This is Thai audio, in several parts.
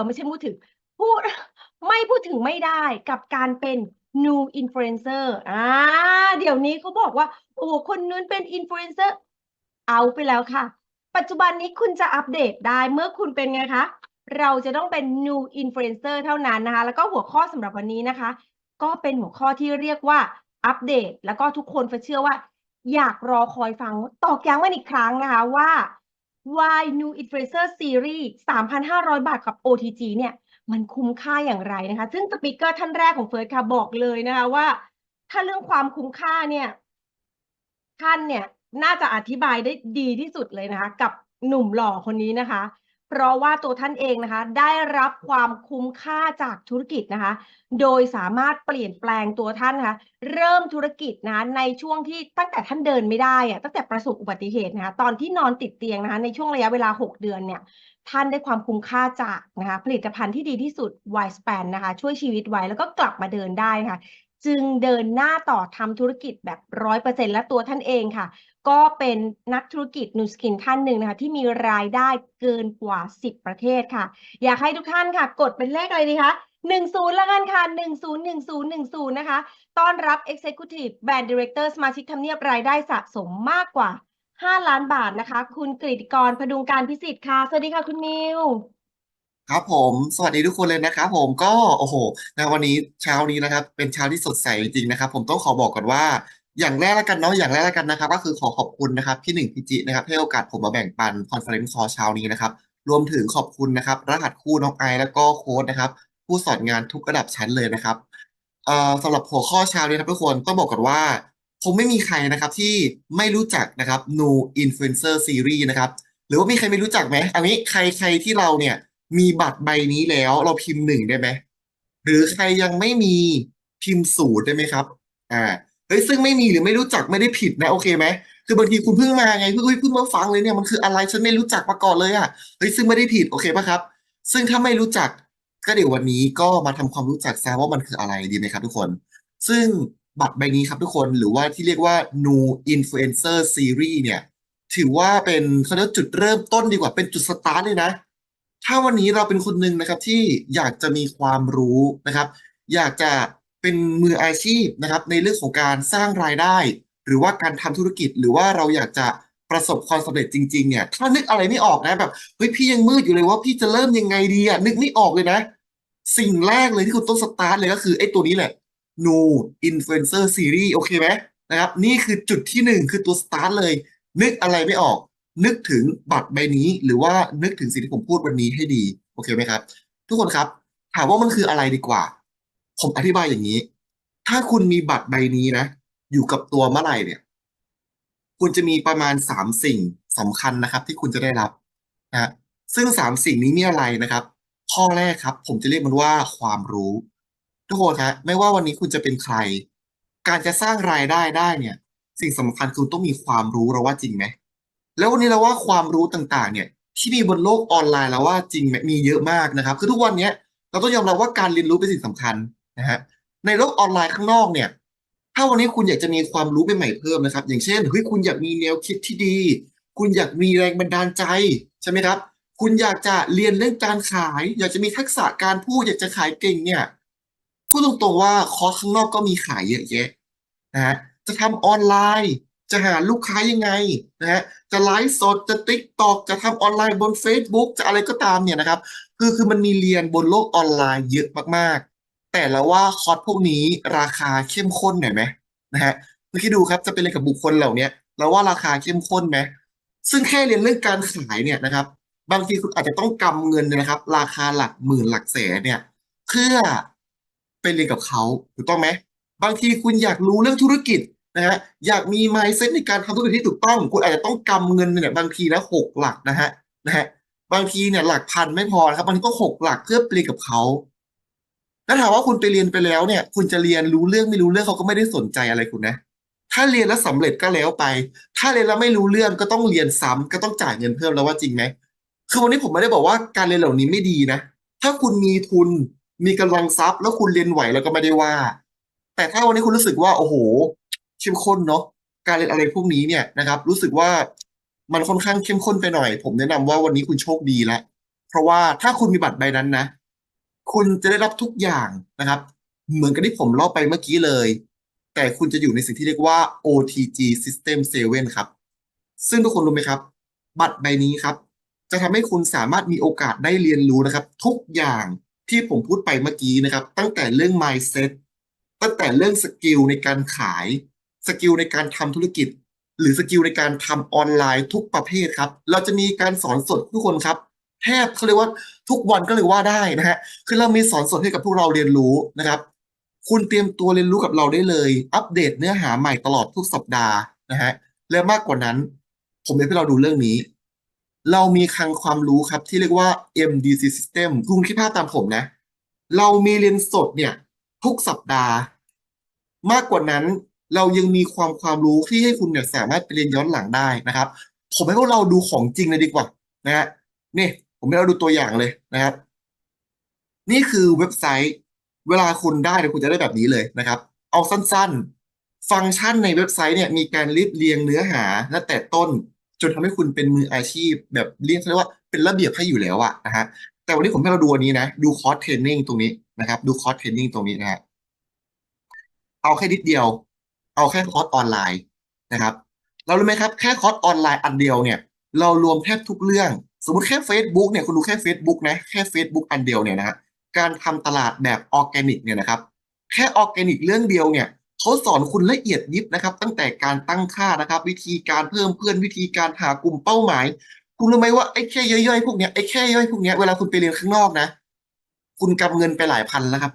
อไม่ใช่พูดถึงพูดไม่พูดถึงไม่ได้กับการเป็น new influencer อ่าเดี๋ยวนี้เขาบอกว่า โอ้คนนู้นเป็น influencer เอาไปแล้วค่ะ ปัจจุบันนี้คุณจะอัปเดตได้เมื่อคุณเป็นไงคะ เราจะต้องเป็น new influencer เท่านั้นนะคะ แล้วก็หัวข้อสำหรับวันนี้นะคะ ก็เป็นหัวข้อที่เรียกว่าอัปเดต แล้วก็ทุกคนเชื่อว่า อยากรอคอยฟังตอกย้ำกันอีกครั้งนะคะว่า Why New Influencer Series 3,500 บาทกับ OTG เนี่ยมันคุ้มค่าอย่างไรนะคะ ซึ่งสปิเกอร์ท่านแรกของเฟิร์สค่ะบอกเลยนะคะว่า ถ้าเรื่องความคุ้มค่าเนี่ย ท่านเนี่ยน่าจะอธิบายได้ดีที่สุดเลยนะคะ กับหนุ่มหล่อคนนี้นะคะ เพราะว่าตัวท่านเองนะคะได้รับความคุ้มค่าจากธุรกิจนะคะ โดยสามารถเปลี่ยนแปลงตัวท่านนะคะเริ่มธุรกิจนะะในช่วงที่ตั้งแต่ท่านเดินไม่ได้อะตั้งแต่ประสบอุบัติเหตุนะคะตอนที่นอนติดเตียงนะคะในช่วงระยะเวลา 6 เดือนเนี่ยท่านได้ความคุ้มค่าจากนะคะผลิตภัณฑ์ที่ดีที่สุด Y Span นะคะช่วยชีวิตไว้แล้วก็กลับมาเดินได้ค่ะ จึงเดินหน้าต่อทำธุรกิจแบบร้อยเปอร์เซ็นต์และตัวท่านเองค่ะ ก็เป็นนักธุรกิจนูสกินท่านหนึ่งนะคะ ที่มีรายได้เกินกว่า 10 ประเทศค่ะ อยากให้ทุกท่านค่ะ กดเป็นเลขอะไรดีคะหนึ่งศูนย์ละกันค่ะหนึ่งศูนย์หนึ่งศูนย์หนึ่งศูนย์นะคะ ต้อนรับ Executive Band Director สมาชิกทำเนียบรายได้สะสมมากกว่า 5 ล้านบาทนะคะ คุณกฤติกรพดุงการพิสิทธิ์ค่ะ สวัสดีค่ะคุณมิว ครับผม สวัสดีทุกคนเลยนะครับผมก็โอ้โหในวันนี้เช้านี้นะครับ เป็นเช้าที่สดใสจริงๆนะครับ ผมต้องขอบอกก่อนว่า อย่างแรกแล้วกันเนาะอย่างแรกแล้วกันนะครับ ก็คือขอขอบคุณนะครับพี่หนึ่งพี่จินะครับให้โอกาสผมมาแบ่งปันคอนเฟอเรนซ์คอเช้านี้นะครับ รวมถึงขอบคุณนะครับ รหัสคู่น้องไอแล้วก็โค้ดนะครับ ผู้สอนงานทุกระดับชั้นเลยนะครับเอ่อสำหรับหัวข้อเช้านี้นะครับทุกคนต้องบอกก่อนว่าคงไม่มีใครนะครับที่ไม่รู้จักนะครับ New Influencer Series นะครับหรือว่ามีใครไม่รู้จักไหมอันนี้ใครใครที่เราเนี่ย มีบัตรใบนี้แล้วเราพิมพ์หนึ่งได้ไหมหรือใครยังไม่มีพิมพ์ศูนย์ได้ไหมครับ อ่าเฮ้ยซึ่งไม่มีหรือไม่รู้จักไม่ได้ผิดนะโอเคไหมคือบางทีคุณเพิ่งมาไงเพิ่งเพิ่งมาฟังเลยเนี่ยมันคืออะไรฉันไม่รู้จักมาก่อนเลยอะเฮ้ยซึ่งไม่ได้ผิดโอเคปะครับ ซึ่งถ้าไม่รู้จักก็เดี๋ยววันนี้ก็มาทำความรู้จักซะว่ามันคืออะไรดีไหมครับทุกคน ซึ่งบัตรใบนี้ครับทุกคนหรือว่าที่เรียกว่า New Influencer Series เนี่ย ถือว่าเป็นเขาเรียกจุดเริ่มต้นดีกว่าเป็นจุดสตาร์ทเลยนะ ถ้าวันนี้เราเป็นคนหนึ่งนะครับที่อยากจะมีความรู้นะครับ อยากจะเป็นมืออาชีพนะครับ ในเรื่องของการสร้างรายได้ หรือว่าการทำธุรกิจหรือว่าเราอยากจะประสบความสำเร็จจริง ๆ เนี่ย ถ้านึกอะไรไม่ออกนะแบบเฮ้ยพี่ยังมืดอยู่เลยว่าพี่จะเริ่มยังไงดีอะนึกไม่ออกเลยนะ สิ่งแรกเลยที่คุณต้องสตาร์ทเลยก็คือไอ้ตัวนี้แหละ New Influencer Series โอเคไหมนะครับ นี่คือจุดที่หนึ่งคือตัวสตาร์ทเลย นึกอะไรไม่ออก นึกถึงบัตรใบนี้ หรือว่านึกถึงสิ่งที่ผมพูดวันนี้ให้ดี โอเคไหมครับ ทุกคนครับ ถามว่ามันคืออะไรดีกว่า ผมอธิบายอย่างนี้ ถ้าคุณมีบัตรใบนี้นะ อยู่กับตัวเมื่อไหร่เนี่ย คุณจะมีประมาณสามสิ่งสำคัญนะครับ ที่คุณจะได้รับนะซึ่งสามสิ่งนี้มีอะไรนะครับ ข้อแรกครับ ผมจะเรียกมันว่าความรู้ ทุกคนครับไม่ว่าวันนี้คุณจะเป็นใคร การจะสร้างรายได้ได้เนี่ย สิ่งสำคัญคือต้องมีความรู้เราว่าจริงไหม แล้ววันนี้เราว่าความรู้ต่างๆ เนี่ยที่มีบนโลกออนไลน์แล้วว่าจริงไหมมีเยอะมากนะครับ คือทุกวันนี้เราต้องยอมรับว่าการเรียนรู้เป็นสิ่งสำคัญนะฮะในโลกออนไลน์ข้างนอกเนี่ย ถ้าวันนี้คุณอยากจะมีความรู้ใหม่ๆเพิ่มนะครับ อย่างเช่นเฮ้ยคุณอยากมีแนวคิดที่ดี คุณอยากมีแรงบันดาลใจใช่ไหมครับ คุณอยากจะเรียนเรื่องการขาย อยากจะมีทักษะการพูดอยากจะขายเก่งเนี่ยพูดตรงๆว่าคอร์สข้างนอกก็มีขายเยอะแยะนะฮะจะทำออนไลน์ จะหาลูกค้ายังไงนะฮะจะไลฟ์สดจะติ๊กตอกจะทำออนไลน์บน Facebook จะอะไรก็ตามเนี่ยนะครับ คือคือมันมีเรียนบนโลกออนไลน์เยอะมากๆ แต่และว่าคอร์สพวกนี้ราคาเข้มข้นหน่อยไหมนะฮะเมื่อกี้ดูครับจะเป็นเรียนกับบุคคลเหล่านี้เราว่าราคาเข้มข้นไหมซึ่งแค่เรียนเรื่องการขายเนี่ยนะครับ บางทีคุณอาจจะต้องกำเงินเนยนะครับ ราคาหลักหมื่นหลักแสนเนี่ย เพื่อไปเรียนกับเขาถูกต้องไหมบางทีคุณอยากรู้เรื่องธุรกิจ นะฮะอยากมี mindset ในการทำธุรกิจที่ถูกต้อง คุณอาจจะต้องกำเงินเนี่ยบางทีนะหกหลักนะฮะนะฮะบางทีเนี่ยหลักพันไม่พอนะครับบางทีต้องหกหลักเพื่อไปรียนกับเขาแล้วถามว่าคุณไปเรียนไปแล้วเนี่ย คุณจะเรียนรู้เรื่องไม่รู้เรื่องเขาก็ไม่ได้สนใจอะไรคุณนะ ถ้าเรียนแล้วสำเร็จก็แล้วไป ถ้าเรียนแล้วไม่รู้เรื่องก็ต้องเรียนซ้ำก็ต้องจ่ายเงินเพิ่มแล้วว่าจริงไหมคือวันนี้ผมไม่ได้บอกว่าการเรียนเหล่านี้ไม่ดีนะ ถ้าคุณมีทุนมีกำลังทรัพย์ แล้วคุณเรียนไหวแล้วก็ไม่ได้ว่า แต่ถ้าวันนี้คุณรู้สึกว่าโอ้โห เข้มข้นเนาะการเรียนอะไรพวกนี้เนี่ยนะครับ รู้สึกว่ามันค่อนข้างเข้มข้นไปหน่อย ผมแนะนำว่าวันนี้คุณโชคดีล้วเพราะว่าถ้าคุณมีบัตรใบนั้นนะ คุณจะได้รับทุกอย่างนะครับ เหมือนกับที่ผมเล่าไปเมื่อกี้เลย แต่คุณจะอยู่ในสิ่งที่เรียกว่า OTG System 7 ครับ ซึ่งทุกคนรู้ไหมครับ บัตรใบนี้ครับ จะทำให้คุณสามารถมีโอกาสได้เรียนรู้นะครับ ทุกอย่างที่ผมพูดไปเมื่อกี้นะครับ ตั้งแต่เรื่อง mindset ตั้งแต่เรื่องสกิลในการขาย สกิลในการทำธุรกิจ หรือสกิลในการทำออนไลน์ทุกประเภทครับ เราจะมีการสอนสดทุกคนครับแทบเขาเรียกว่าทุกวันก็เลยว่าได้นะฮะคือเรามีสอนสดให้กับพวกเราเรียนรู้นะครับ คุณเตรียมตัวเรียนรู้กับเราได้เลย อัปเดตเนื้อหาใหม่ตลอดทุกสัปดาห์นะฮะและมากกว่านั้น ผมอยากให้เราดูเรื่องนี้ เรามีคลังความรู้ครับที่เรียกว่า MDC System คุณคิดภาพตามผมนะ เรามีเรียนสดเนี่ย ทุกสัปดาห์ มากกว่านั้น เรายังมีความความรู้ที่ให้คุณเนี่ยสามารถไปเรียนย้อนหลังได้นะครับ ผมให้พวกเราดูของจริงเลยดีกว่านะฮะนี่ผมให้เราดูตัวอย่างเลยนะครับ นี่คือเว็บไซต์เวลาคุณได้เนี่ยคุณจะได้แบบนี้เลยนะครับ เอาสั้นๆ ฟังก์ชันในเว็บไซต์เนี่ยมีการรีบเรียงเนื้อหาตั้งแต่ต้น จนทำให้คุณเป็นมืออาชีพ แบบเรียกได้ว่าเป็นระเบียบให้อยู่แล้วอะนะฮะแต่วันนี้ผมให้เราดูอันนี้นะ ดูคอร์สเทรนนิ่งตรงนี้นะครับ ดูคอร์สเทรนนิ่งตรงนี้นะฮะเอาแค่นิดเดียว เอาแค่คอร์สออนไลน์นะครับ เรารู้ไหมครับแค่คอร์สออนไลน์อันเดียวเนี่ย เรารวมแทบทุกเรื่อง สมมติแค่ Facebook เนี่ยคุณดูแค่ Facebook นะแค่ Facebook อันเดียวเนี่ยนะฮะการทำตลาดแบบออร์แกนิกเนี่ยนะครับ แค่ออร์แกนิกเรื่องเดียวเนี่ยเขาสอนคุณละเอียดยิบนะครับ ตั้งแต่การตั้งค่านะครับ วิธีการเพิ่มเพื่อนวิธีการหากลุ่มเป้าหมาย คุณรู้ไหมว่าไอ้แค่ย่อยๆพวกเนี้ยไอ้แค่ย่อยพวกเนี้ยเวลาคุณไปเรียนข้างนอกนะ คุณกำเงินไปหลายพันแล้วครับ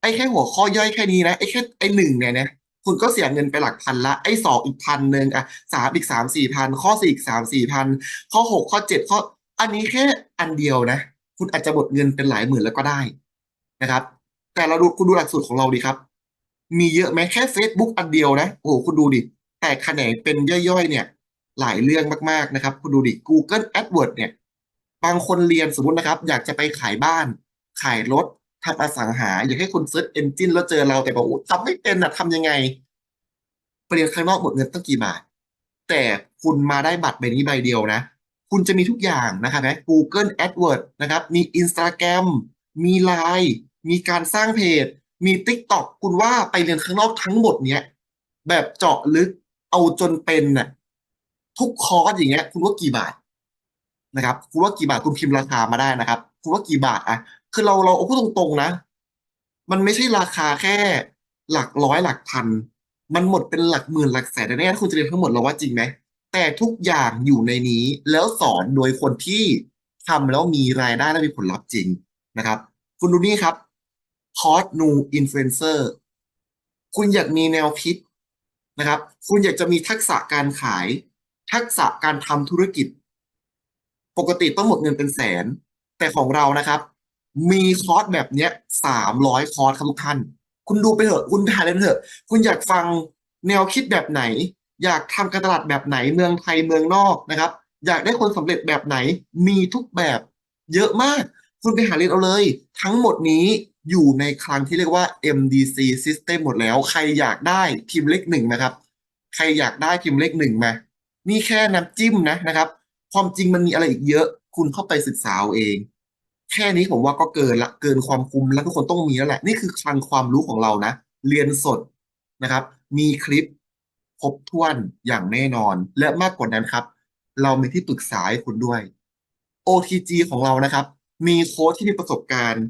ไอ้แค่หัวข้อย่อยแค่นี้นะไอ้แค่ไอ้หนึ่งเนี่ยนะ คุณก็เสียเงินไปหลักพันละไอ้สองอีกพันหนึ่งอะสามอีกสามสี่พันข้อสี่อีกสามสี่พันข้อหกข้อเจ็ดข้อ อันนี้แค่อันเดียวนะ คุณอาจจะหมดเงินเป็นหลายหมื่นแล้วก็ได้นะครับ แต่เราดูคุณดูหลักสูตรของเราดีครับ มีเยอะไหมแค่ Facebook อันเดียวนะโอ้โหคุณดูดิแต่แขนงเป็นย่อยๆเนี่ย หลายเรื่องมากๆนะครับ คุณดูดิ Google AdWords เนี่ย บางคนเรียนสมมตินะครับ อยากจะไปขายบ้าน ขายรถ ทำอสังหา อยากให้คุณเซิร์ชเอนจินแล้วเจอเราแต่บอกโอ้ทำไม่เป็นอะทำยังไงไปเรียนข้างนอกหมดเงินตั้งกี่บาท แต่คุณมาได้บัตรใบนี้ใบเดียวนะ คุณจะมีทุกอย่างนะครับนะ Google AdWords นะครับ มี Instagram มี Line มีการสร้างเพจ มี TikTok คุณว่าไปเรียนข้างนอกทั้งหมดเนี้ย แบบเจาะลึกเอาจนเป็นน่ะทุกคอร์สอย่างเงี้ย คุณว่ากี่บาทนะครับ คุณว่ากี่บาทคุณพิมพ์ราคามาได้นะครับ คุณว่ากี่บาทอะ คือเราเราพูดตรงๆนะ มันไม่ใช่ราคาแค่หลักร้อยหลักพัน มันหมดเป็นหลักหมื่นหลักแสนแน่ๆถ้คุณจะเรียนทั้งหมดเราว่าจริงไหม แต่ทุกอย่างอยู่ในนี้แล้วสอนโดยคนที่ทำแล้วมีรายได้และมีผลลัพธ์จริงนะครับ คุณดูนี่ครับคอร์สนูอินฟลูเอนเซอร์คุณอยากมีแนวคิดนะครับ คุณอยากจะมีทักษะการขาย ทักษะการทำธุรกิจ ปกติต้องหมดเงินเป็นแสน แต่ของเรานะครับ มีคอร์สแบบเนี้ยสามร้อยคอร์สครับทุกท่านคุณดูไปเถอะ คุณถ่ายเลยเถอะ คุณอยากฟังแนวคิดแบบไหน อยากทำการตลาดแบบไหนเมืองไทยเมืองนอกนะครับ อยากได้คนสำเร็จแบบไหน มีทุกแบบเยอะมาก คุณไปหาเรียนเอาเลย ทั้งหมดนี้อยู่ในคลังที่เรียกว่า MDC System หมดแล้ว ใครอยากได้พิมพ์เลขหนึ่งนะครับ ใครอยากได้พิมพ์เลขหนึ่งมา นี่แค่น้ำจิ้มนะนะครับ ความจริงมันมีอะไรอีกเยอะ คุณเข้าไปศึกษาเอาเอง แค่นี้ผมว่าก็เกินละเกินความคุ้มแล้วทุกคนต้องมีแล้วแหละ นี่คือคลังความรู้ของเรานะ เรียนสดนะครับ มีคลิปครบถ้วนอย่างแน่นอน และมากกว่านั้นครับ เรามีที่ปรึกษาให้คุณด้วย OTG ของเรานะครับ มีโค้ชที่มีประสบการณ์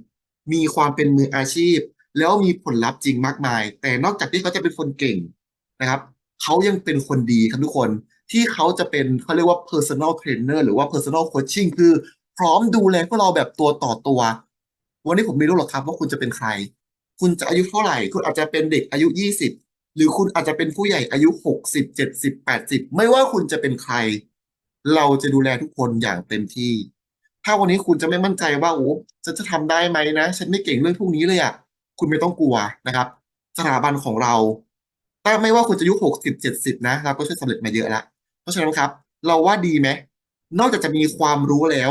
มีความเป็นมืออาชีพ แล้วมีผลลัพธ์จริงมากมาย แต่นอกจากที่เขาจะเป็นคนเก่งนะครับเขายังเป็นคนดีครับทุกคนที่เขาจะเป็นเขาเรียกว่า personal trainer หรือว่า personal coaching คือ พร้อมดูแลพวกเราแบบตัวต่อตัว วันนี้ผมไม่รู้หรอกครับ ว่าคุณจะเป็นใคร คุณจะอายุเท่าไหร่ คุณอาจจะเป็นเด็กอายุ20หรือคุณอาจจะเป็นผู้ใหญ่อายุ60 70 80ไม่ว่าคุณจะเป็นใคร เราจะดูแลทุกคนอย่างเต็มที่ ถ้าวันนี้คุณจะไม่มั่นใจว่าโอ้ฉันจะทำได้ไหมนะ ฉันไม่เก่งเรื่องพวกนี้เลยอะคุณไม่ต้องกลัวนะครับ สถาบันของเราแต่ไม่ว่าคุณจะอายุหกสิบเจ็ดสิบนะเราก็ช่วยสำเร็จมาเยอะแล้วเพราะฉะนั้นครับ เราว่าดีไหมนอกจากจะมีความรู้แล้ว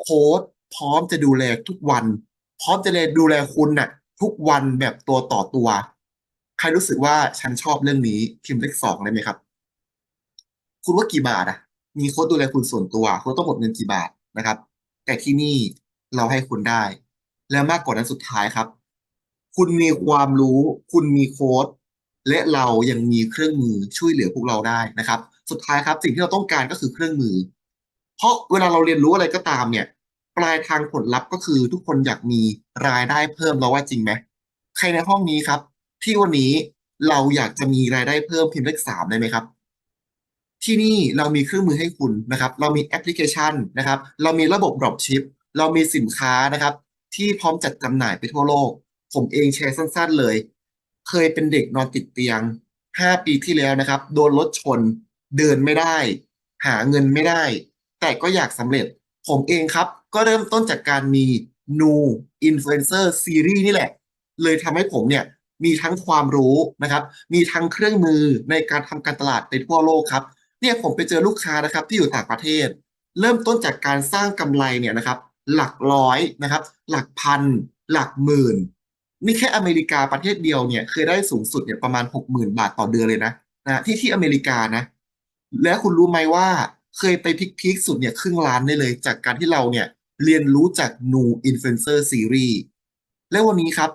โค้ดพร้อมจะดูแลทุกวัน พร้อมจะดูแลคุณน่ะ ทุกวันแบบตัวต่อตัว ใครรู้สึกว่าฉันชอบเรื่องนี้พิมพ์เลขสองเลยไหมครับ คุณว่ากี่บาทอะมีโค้ดดูแลคุณส่วนตัวคุณต้องหมดเงินกี่บาทนะครับ แต่ที่นี่เราให้คุณได้ และมากกว่านั้นสุดท้ายครับ คุณมีความรู้ คุณมีโค้ดและเรายังมีเครื่องมือช่วยเหลือพวกเราได้นะครับ สุดท้ายครับสิ่งที่เราต้องการก็คือเครื่องมือ เพราะเวลาเราเรียนรู้อะไรก็ตามเนี่ย ปลายทางผลลัพธ์ก็คือทุกคนอยากมีรายได้เพิ่มเราว่าจริงไหมใครในห้องนี้ครับ ที่วันนี้เราอยากจะมีรายได้เพิ่มพิมพ์เลขสามได้ไหมครับ ที่นี่เรามีเครื่องมือให้คุณนะครับ เรามีแอปพลิเคชันนะครับ เรามีระบบ dropship เรามีสินค้านะครับ ที่พร้อมจัดจำหน่ายไปทั่วโลก ผมเองแชร์สั้น ๆ เลย เคยเป็นเด็กนอนติดเตียง 5 ปีที่แล้วนะครับ โดนรถชน เดินไม่ได้ หาเงินไม่ได้ แต่ก็อยากสำเร็จ ผมเองครับ ก็เริ่มต้นจากการมี New Influencer Series นี่แหละ เลยทำให้ผมเนี่ยมีทั้งความรู้นะครับ มีทั้งเครื่องมือในการทำการตลาดในทั่วโลกครับ เนี่ยผมไปเจอลูกค้านะครับที่อยู่ต่างประเทศ เริ่มต้นจากการสร้างกำไรเนี่ยนะครับหลักร้อยนะครับ หลักพัน หลักหมื่น นี่แค่อเมริกาประเทศเดียวเนี่ยเคยได้สูงสุดเนี่ยประมาณหกหมื่นบาทต่อเดือนเลยนะนะที่ที่อเมริกานะ แล้วคุณรู้ไหมว่า เคยไปพีคสุดเนี่ยครึ่งล้านได้เลย จากการที่เราเนี่ยเรียนรู้จาก New Influencer Series และวันนี้ครับ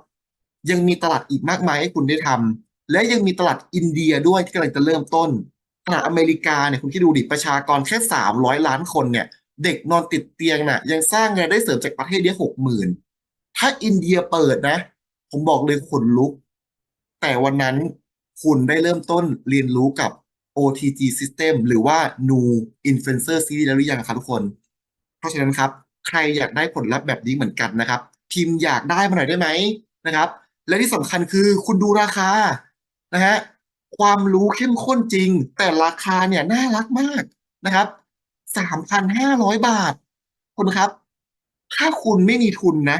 ยังมีตลาดอีกมากมายให้คุณได้ทำและยังมีตลาดอินเดียด้วยที่กำลังจะเริ่มต้นขณะอเมริกาเนี่ยคุณคิดดูดิประชากรแค่สามร้อยล้านคนเนี่ย เด็กนอนติดเตียงน่ะ ยังสร้างรายได้เสริมจากประเทศเนี้หกหมื่นถ้าอินเดียเปิดนะ ผมบอกเลยขนลุก แต่วันนั้นคุณได้เริ่มต้นเรียนรู้กับ OTG System หรือว่า New Influencer Series แล้วหรือยังครับทุกคน เพราะฉะนั้นครับ ใครอยากได้ผลลัพธ์แบบนี้เหมือนกันนะครับ พิมพ์อยากได้มาหน่อยได้ไหมนะครับ และที่สำคัญคือคุณดูราคานะฮะความรู้เข้มข้นจริง แต่ราคาเนี่ยน่ารักมากนะครับสามพันห้าร้อยบาท คุณครับ ถ้าคุณไม่มีทุนนะ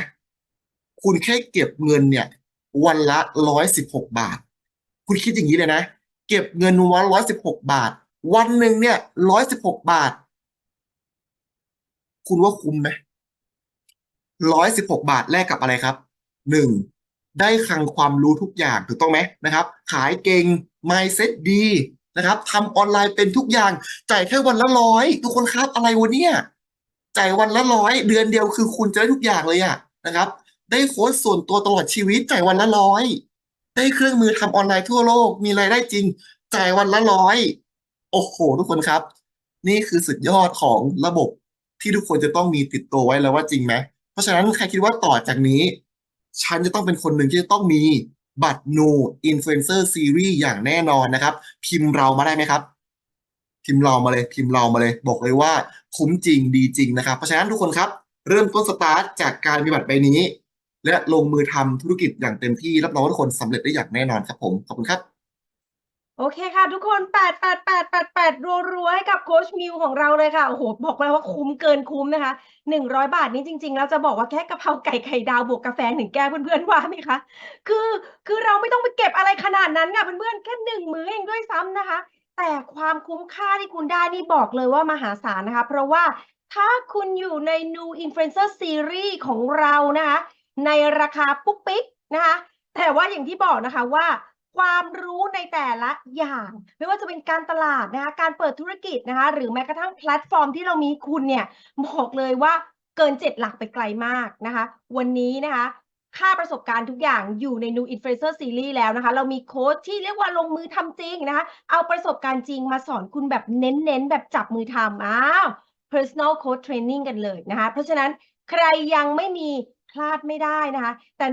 คุณแค่เก็บเงินเนี่ย วันละร้อยสิบหกบาท คุณคิดอย่างนี้เลยนะ เก็บเงินวันร้อยสิบหกบาท วันหนึ่งเนี่ยร้อยสิบหกบาท คุณว่าคุ้มไหมร้อยสิบหกบาทแลกกับอะไรครับหนึ่งได้คลังความรู้ทุกอย่างถูกต้องไหมนะครับ ขายเก่ง mindset ดีนะครับทำออนไลน์เป็นทุกอย่าง จ่ายแค่วันละร้อยทุกคนครับอะไรวะเนี่ยจ่ายวันละร้อยเดือนเดียวคือคุณจะได้ทุกอย่างเลยอะนะครับ ได้โค้ชส่วนตัวตลอดชีวิตจ่ายวันละร้อย ได้เครื่องมือทำออนไลน์ทั่วโลก มีรายได้จริง จ่ายวันละร้อย โอ้โห ทุกคนครับ นี่คือสุดยอดของระบบที่ทุกคนจะต้องมีติดตัวไว้แล้วว่าจริงไหม เพราะฉะนั้นใครคิดว่าต่อจากนี้ ฉันจะต้องเป็นคนหนึ่งที่จะต้องมีบัตร New Influencer Series อย่างแน่นอนนะครับ พิมพ์เรามาได้ไหมครับ พิมพ์เรามาเลย พิมพ์เรามาเลย บอกเลยว่าคุ้มจริงดีจริงนะครับ เพราะฉะนั้นทุกคนครับ เริ่มต้นสตาร์ทจากการมีบัตรใบนี้ และลงมือทำธุรกิจอย่างเต็มที่รับรองว่าทุกคนสำเร็จได้อย่างแน่นอนครับผม ขอบคุณครับ โอเคค่ะทุกคนแปดแปดแปดแปดแปดรัวๆให้กับโค้ชมิวของเราเลยค่ะ โอ้โห บอกเลยว่าคุ้มเกินคุ้มนะคะหนึ่งร้อยบาทนี้จริงๆแล้วจะบอกว่าแค่กะเพราไก่ไข่ดาวบวกกาแฟหนึ่งแก้วเพื่อนๆว่าไหมคะ คือคือเราไม่ต้องไปเก็บอะไรขนาดนั้นค่ะเพื่อนๆแค่หนึ่งมื้อเองด้วยซ้ำนะคะ แต่ความคุ้มค่าที่คุณได้นี่บอกเลยว่ามหาศาลนะคะ เพราะว่าถ้าคุณอยู่ใน New Influencer Series ของเรานะคะ ในราคาปุ๊กปิ๊กนะคะแต่ว่าอย่างที่บอกนะคะว่าความรู้ในแต่ละอย่าง ไม่ว่าจะเป็นการตลาดนะคะการเปิดธุรกิจนะคะหรือแม้กระทั่งแพลตฟอร์มที่เรามีคุณเนี่ยบอกเลยว่าเกินเจ็ดหลักไปไกลมากนะคะ วันนี้นะคะค่าประสบการณ์ทุกอย่างอยู่ใน New Influencer Series แล้วนะคะ เรามีโค้ชที่เรียกว่าลงมือทำจริงนะคะ เอาประสบการณ์จริงมาสอนคุณแบบเน้นๆ แบบจับมือทำอ้าว personal coach training กันเลยนะคะ เพราะฉะนั้นใครยังไม่มี พลาดไม่ได้นะคะแต่